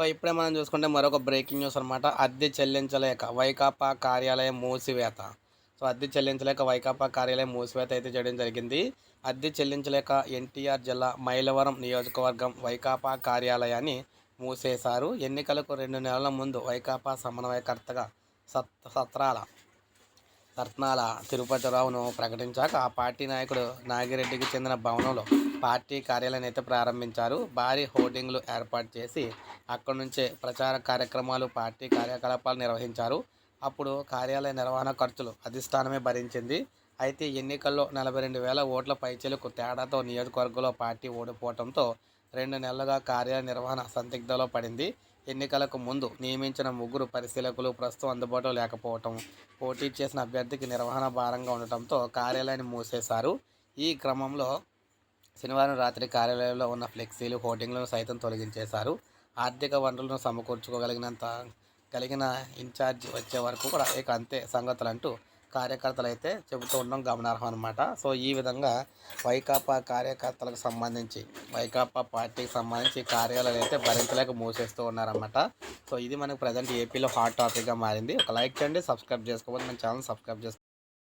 So ఇప్పుడే మనం చూసుకుంటే మరొక బ్రేకింగ్ న్యూస్ అనమాట అద్దె చెల్లించలేక వైకాపా కార్యాలయం మూసివేత. సో అద్దె చెల్లించలేక వైకాపా కార్యాలయం మూసివేత అయితే చేయడం జరిగింది. అద్దె చెల్లించలేక ఎన్టీఆర్ జిల్లా మైలవరం నియోజకవర్గం వైకాపా కార్యాలయాన్ని మూసేశారు. ఎన్నికలకు రెండు నెలల ముందు వైకాపా సమన్వయకర్తగా సత్ సత్రాల రత్నాల తిరుపతిరావును ప్రకటించాక ఆ పార్టీ నాయకుడు నాగిరెడ్డికి చెందిన భవనంలో పార్టీ కార్యాలయాన్ని అయితే ప్రారంభించారు. భారీ హోర్డింగ్లు ఏర్పాటు చేసి అక్కడి నుంచే ప్రచార కార్యక్రమాలు పార్టీ కార్యకలాపాలు నిర్వహించారు. అప్పుడు కార్యాలయ నిర్వహణ ఖర్చులు అధిష్టానమే భరించింది. అయితే ఎన్నికల్లో నలభై రెండు వేల ఓట్ల పైచలకు తేడాతో నియోజకవర్గంలో పార్టీ ఓడిపోవడంతో రెండు నెలలుగా కార్యనిర్వహణ నిర్వహణ పడింది. ఎన్నికలకు ముందు నియమించిన ముగ్గురు పరిశీలకులు ప్రస్తుతం అందుబాటులో లేకపోవటం పోటీ చేసిన అభ్యర్థికి నిర్వహణ భారంగా ఉండటంతో కార్యాలయాన్ని మూసేశారు. ఈ క్రమంలో శనివారం రాత్రి కార్యాలయంలో ఉన్న ఫ్లెక్సీలు హోర్డింగ్లను సైతం తొలగించేశారు. ఆర్థిక వనరులను సమకూర్చుకోగలిగినంత కలిగిన ఇన్ఛార్జ్ వచ్చే వరకు కూడా ఇక అంతే సంగతులు అంటూ కార్యకర్తలు అయితే చెబుతూ ఉండడం గమనార్హం అనమాట సో ఈ విధంగా వైకాపా కార్యకర్తలకు సంబంధించి వైకాపా పార్టీకి సంబంధించి కార్యాలయాలు అయితే భరించలేక మూసేస్తూ ఉన్నారన్నమాట. సో ఇది మనకు ప్రజెంట్ ఏపీలో హాట్ టాపిక్గా మారింది. ఒక లైక్ చేయండి సబ్స్క్రైబ్ చేసుకోవాలి మన ఛానల్ సబ్స్క్రైబ్ చేసుకోండి